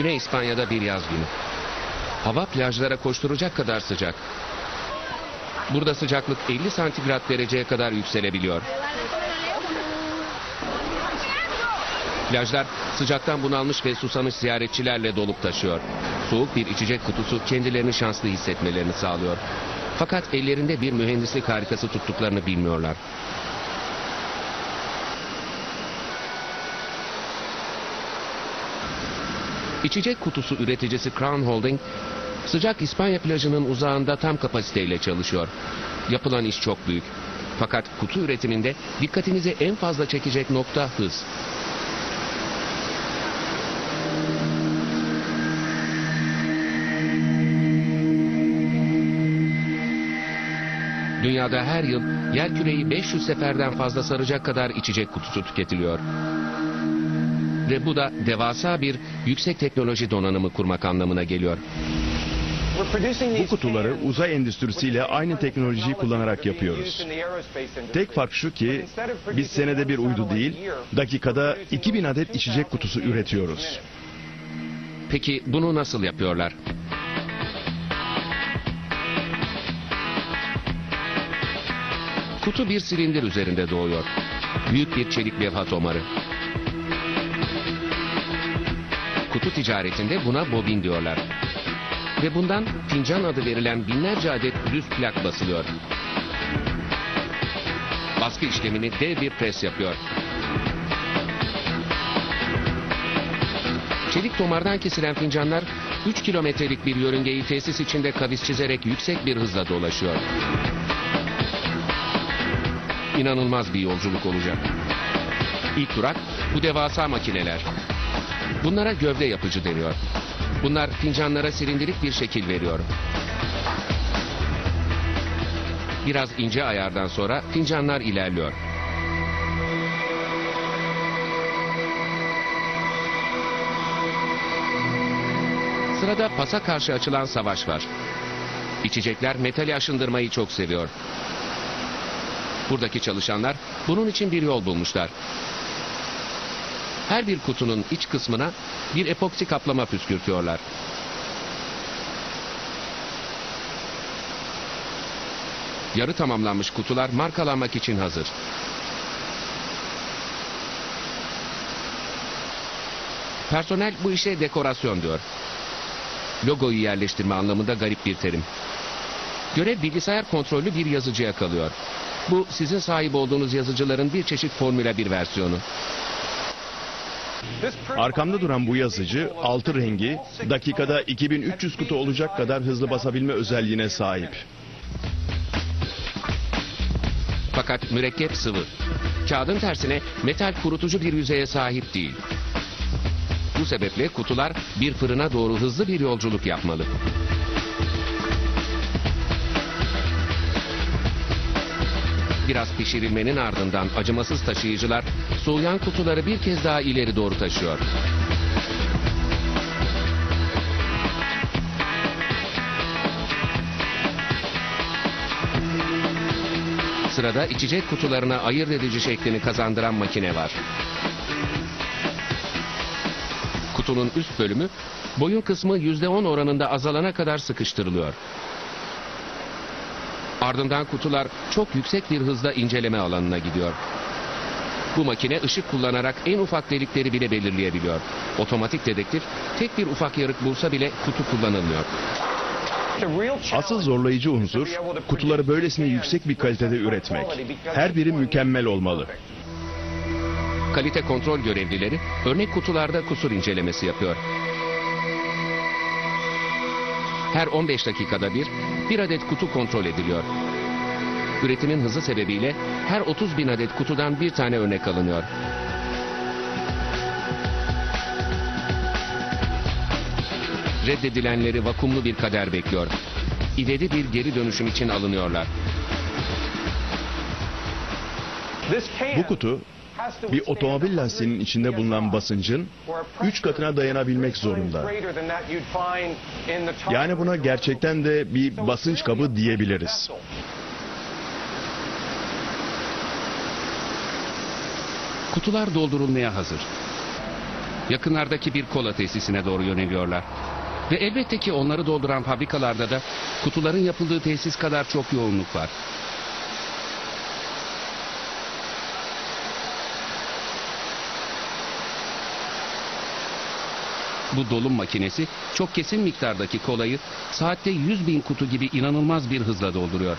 Güney İspanya'da bir yaz günü. Hava plajlara koşturacak kadar sıcak. Burada sıcaklık 50 santigrat dereceye kadar yükselebiliyor. Plajlar sıcaktan bunalmış ve susamış ziyaretçilerle dolup taşıyor. Soğuk bir içecek kutusu kendilerini şanslı hissetmelerini sağlıyor. Fakat ellerinde bir mühendislik harikası tuttuklarını bilmiyorlar. İçecek kutusu üreticisi Crown Holding, sıcak İspanya plajının uzağında tam kapasiteyle çalışıyor. Yapılan iş çok büyük. Fakat kutu üretiminde dikkatinizi en fazla çekecek nokta hız. Dünyada her yıl yer küreyi 500 seferden fazla saracak kadar içecek kutusu tüketiliyor. Ve bu da devasa bir yüksek teknoloji donanımı kurmak anlamına geliyor. Bu kutuları uzay endüstrisiyle aynı teknolojiyi kullanarak yapıyoruz. Tek fark şu ki biz senede bir uydu değil, dakikada 2000 adet içecek kutusu üretiyoruz. Peki bunu nasıl yapıyorlar? Kutu bir silindir üzerinde doğuyor. Büyük bir çelik levha tomarı. Kutu ticaretinde buna bobin diyorlar. Ve bundan fincan adı verilen binlerce adet düz plak basılıyor. Baskı işlemini dev bir pres yapıyor. Çelik tomardan kesilen fincanlar 3 kilometrelik bir yörüngeyi tesis içinde kavis çizerek yüksek bir hızla dolaşıyor. İnanılmaz bir yolculuk olacak. İlk durak bu devasa makineler. Bunlara gövde yapıcı deniyor. Bunlar fincanlara silindirik bir şekil veriyor. Biraz ince ayardan sonra fincanlar ilerliyor. Sırada pasa karşı açılan savaş var. İçecekler metali aşındırmayı çok seviyor. Buradaki çalışanlar bunun için bir yol bulmuşlar. Her bir kutunun iç kısmına bir epoksi kaplama püskürtüyorlar. Yarı tamamlanmış kutular markalanmak için hazır. Personel bu işe dekorasyon diyor. Logoyu yerleştirme anlamında garip bir terim. Görev bilgisayar kontrollü bir yazıcıya kalıyor. Bu sizin sahip olduğunuz yazıcıların bir çeşit Formula 1 versiyonu. Arkamda duran bu yazıcı altı rengi dakikada 2300 kutu olacak kadar hızlı basabilme özelliğine sahip. Fakat mürekkep sıvı. Kağıdın tersine metal kurutucu bir yüzeye sahip değil. Bu sebeple kutular bir fırına doğru hızlı bir yolculuk yapmalı. Biraz pişirilmenin ardından acımasız taşıyıcılar soğuyan kutuları bir kez daha ileri doğru taşıyor. Sırada içecek kutularına ayırt edici şeklini kazandıran makine var. Kutunun üst bölümü boyun kısmı %10 oranında azalana kadar sıkıştırılıyor. Ardından kutular çok yüksek bir hızla inceleme alanına gidiyor. Bu makine ışık kullanarak en ufak delikleri bile belirleyebiliyor. Otomatik dedektif tek bir ufak yarık bulsa bile kutu kullanılmıyor. Asıl zorlayıcı unsur kutuları böylesine yüksek bir kalitede üretmek. Her biri mükemmel olmalı. Kalite kontrol görevlileri örnek kutularda kusur incelemesi yapıyor. Her 15 dakikada bir, bir adet kutu kontrol ediliyor. Üretimin hızı sebebiyle her 30 bin adet kutudan bir tane örnek alınıyor. Reddedilenleri vakumlu bir kader bekliyor. İvedi bir geri dönüşüm için alınıyorlar. Bu kutu bir otomobil lastiğinin içinde bulunan basıncın 3 katına dayanabilmek zorunda. Yani buna gerçekten de bir basınç kabı diyebiliriz. Kutular doldurulmaya hazır. Yakınlardaki bir kola tesisine doğru yöneliyorlar. Ve elbette ki onları dolduran fabrikalarda da kutuların yapıldığı tesis kadar çok yoğunluk var. Bu dolum makinesi çok kesin miktardaki kolayı saatte 100 bin kutu gibi inanılmaz bir hızla dolduruyor.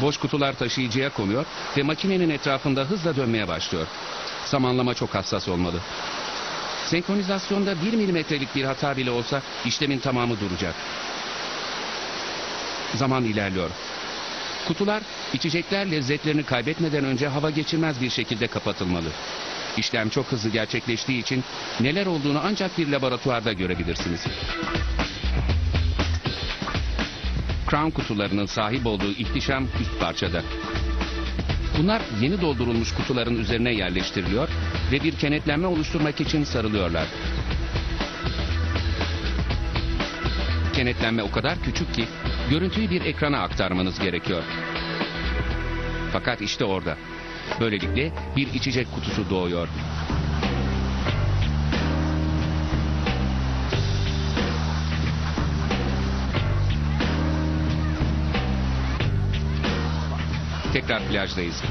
Boş kutular taşıyıcıya konuyor ve makinenin etrafında hızla dönmeye başlıyor. Zamanlama çok hassas olmalı. Senkronizasyonda 1 milimetrelik bir hata bile olsa işlemin tamamı duracak. Zaman ilerliyor. Kutular içecekler lezzetlerini kaybetmeden önce hava geçirmez bir şekilde kapatılmalı. İşlem çok hızlı gerçekleştiği için neler olduğunu ancak bir laboratuvarda görebilirsiniz. Crown kutularının sahip olduğu ihtişam üst parçada. Bunlar yeni doldurulmuş kutuların üzerine yerleştiriliyor ve bir kenetlenme oluşturmak için sarılıyorlar. Kenetlenme o kadar küçük ki görüntüyü bir ekrana aktarmanız gerekiyor. Fakat işte orada. Böylelikle bir içecek kutusu doğuyor. Tekrar plajdayız.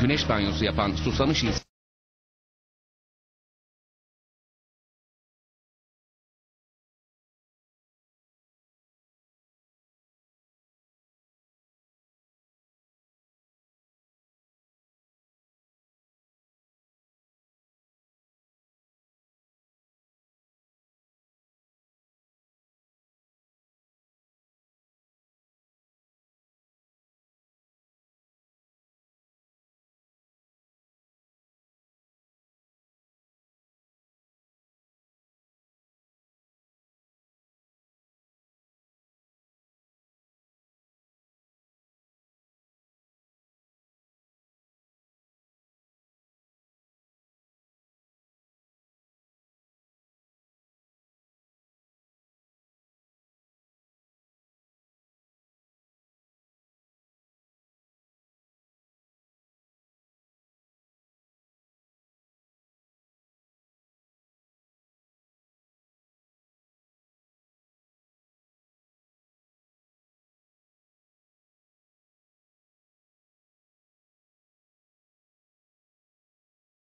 Güneş banyosu yapan susamış insan